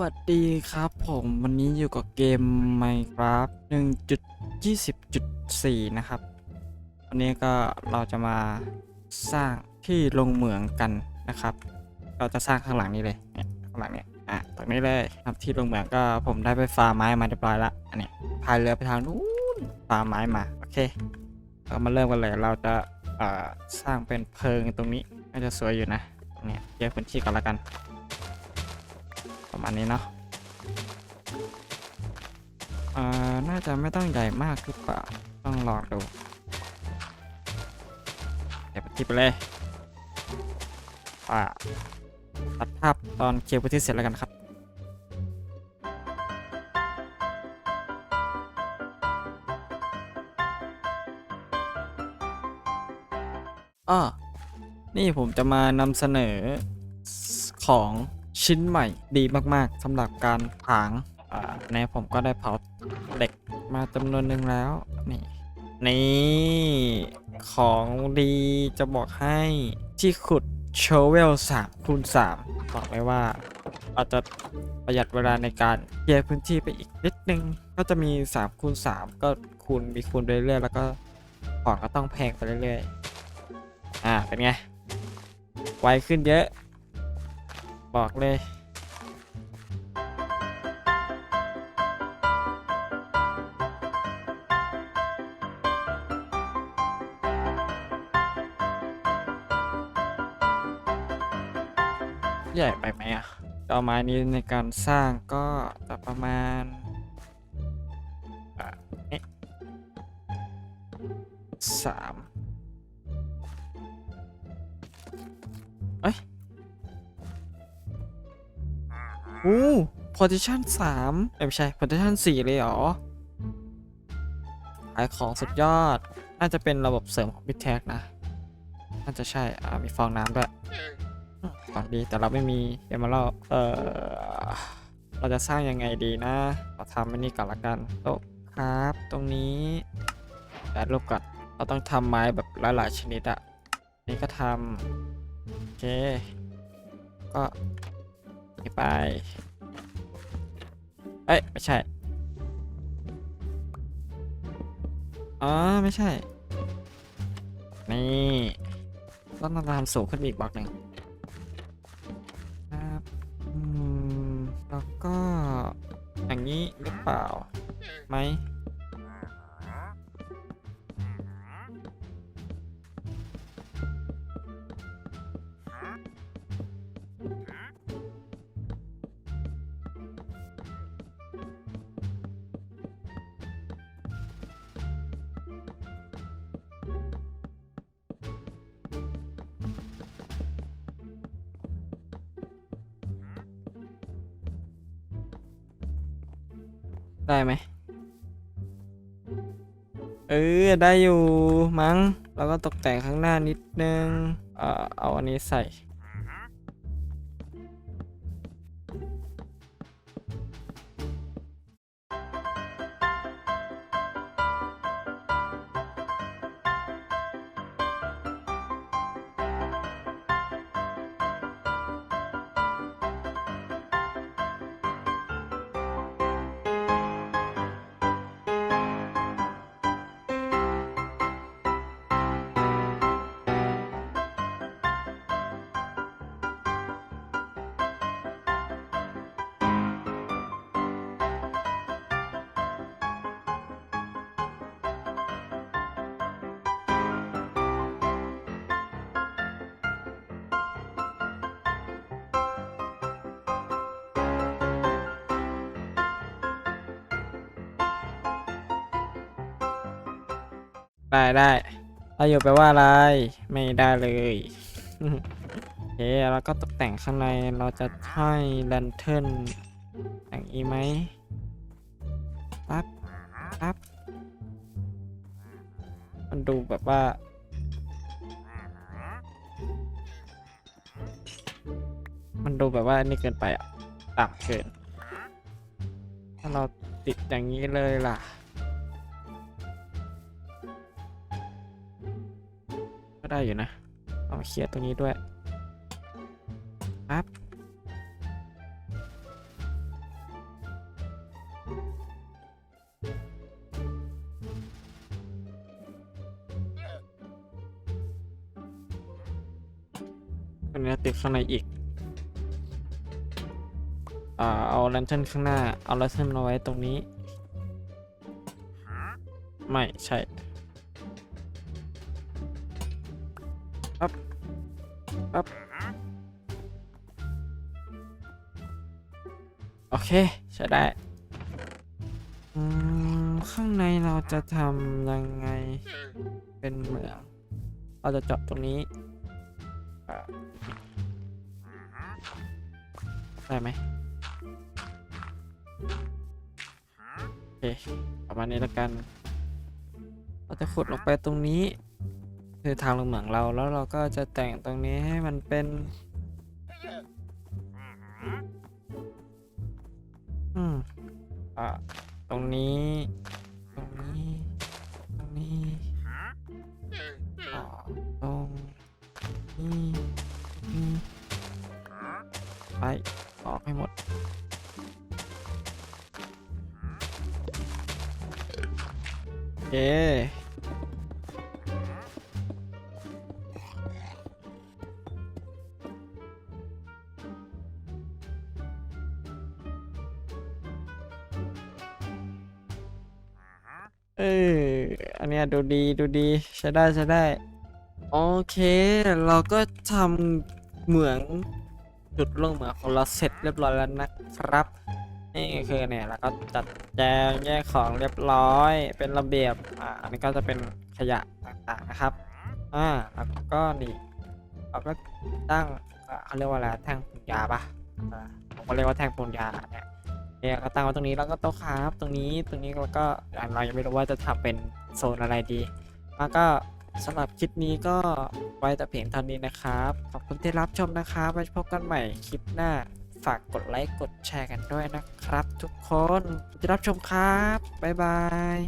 วัสดีครับผมวันนี้อยู่กับเกม Minecraft 1.20.4 นะครับ วันนี้ก็เราจะมาสร้างที่ลงเหมืองกันนะครับ เราจะสร้างข้างหลังนี้เลยเนี่ยข้างหลังเนี่ยอะตรงนี้เลยครับที่ลงเหมืองก็ผมได้ไปฟาร์มไม้มาเรียบร้อยละอันนี้พายเรือไปทางนู้นฟาร์มไม้มาโอเคเรามาเริ่มกันเลยเราจะเอ่อสร้างเป็นเพิงตรงนี้ก็จะสวยอยู่นะเนี่ยแยกพื้นที่กันละกัน ประมาณนี้เนาะเอ่อน่าจะไม่ต้องใหญ่มากหรือเปล่าต้องลองดูเดี๋ยวไปที่ไปเลยว่าตัดภาพตอนเคลียร์พื้นที่เสร็จแล้วกันครับอ้อนี่ผมจะมานำเสนอของ ชิ้นใหม่ดีมากๆสำหรับการผางในผมก็ได้เผาเหล็กมาจำนวนหนึ่งแล้วนี่นี่ของดีจะบอกให้ที่ขุดโชเวล3คูณ3บอกเลยว่า อาจจะประหยัดเวลาในการเคลียร์พื้นที่ไปอีกนิดนึง ก็จะมี3คูณ3ก็คูณมีคูณไปเรื่อยๆแล้วก็ของก็ต้องแพงไปเรื่อยๆอ่าเป็นไงไวขึ้นเยอะ บอกเลยใหญ่ไปไหมอะต่อม้นี้ในการสร้างก็จะประมาณอะเอ๊ะสาม อ้ position สามเอ้ยไม่ใช่ position สี่เลยเหรอ ขายของสุดยอด น่าจะเป็นระบบเสริมของพิทแท็กนะ น่าจะใช่ อ่า มีฟองน้ำด้วยของดี แต่เราไม่มีเอม r ร l เออเราจะสร้างยังไงดีนะเราทำไว้นี่ก่อนละกันโต๊ะครับ ตรงนี้แต่รูปก่อนเราต้องทำไม้แบบหลายๆชนิดอะนี่ก็ทำโอเค ก็ ไป เอ้ย ไม่ใช่ อ๋อ ไม่ใช่ นี่ต้องทำสูงขึ้นอีกบล็อกหนึ่งครับอืมแล้วก็อย่างนี้หรือเปล่าไหม ได้ไหมเออ ได้อยู่มั้ง แล้วก็ตกแต่งข้างหน้านิดนึง เอ่อ เอาอันนี้ใส่ ได้ได้เราอยู่แปลว่าอะไร ไม่ได้เลยโอเคแล้วก็ตกแต่งข้างในเราจะให้แลนเทิร์นอย่างนี้ไหมปั๊บปั๊บมันดูแบบว่ามันดูแบบว่านี่เกินไปอะต่ำเกิน ถ้าเราติดอย่างนี้เลยล่ะ ได้อยู่นะ เอามาเคลียร์ตรงนี้ด้วยครับตรงนี้ติดข้างในอีกเอาลันเทนข้างหน้า เอาลันเทนมาไว้ตรงนี้ ไม่ใช่ ปั๊บปั๊บโอเค ใช้ได้ข้างในเราจะทำยังไงเป็นเหมืองเราจะเจาะตรงนี้อ่าได้ไหมโอเคประมาณนี้แล้วกัน เราจะขุดลงไปตรงนี้ คือทางลงเหมืองเราแล้วเราก็จะแต่งตรงนี้ให้มันเป็นอืมอ่าตรงนี้ ตรงนี้ ตรงนี้ตรงนี้นี่ไปออกให้หมดโอ เอออันเนี้ยดูดีดูดีใช้ได้ใช้ได้ โอเค เราก็ทำเหมืองจุดลงเหมืองของเราเสร็จเรียบร้อยแล้วนะครับ นี่คือเนี่ยเราก็จัดแจงแยกของเรียบร้อยเป็นระเบียบอ่าอันนี้ก็จะเป็นขยะต่างๆนะครับอ่าแล้วก็นี่เราก็ตั้งเขาเรียกว่าอะไรแท่งปูนยาปะอ่าผมก็เรียกว่าแท่งปูนยาเนี่ย เนี่ยก็ตั้งไว้ตรงนี้แล้วก็โต๊ะครับตรงนี้ตรงนี้แล้วก็อ่าเรายังไม่รู้ว่าจะทำเป็นโซนอะไรดีแล้วก็สำหรับคลิปนี้ก็ไว้แต่เพียงเท่านี้นะครับ ขอบคุณที่รับชมนะครับไว้พบกันใหม่คลิปหน้า ฝากกดไลค์กดแชร์กันด้วยนะครับ ทุกคนที่รับชมครับบ๊ายบาย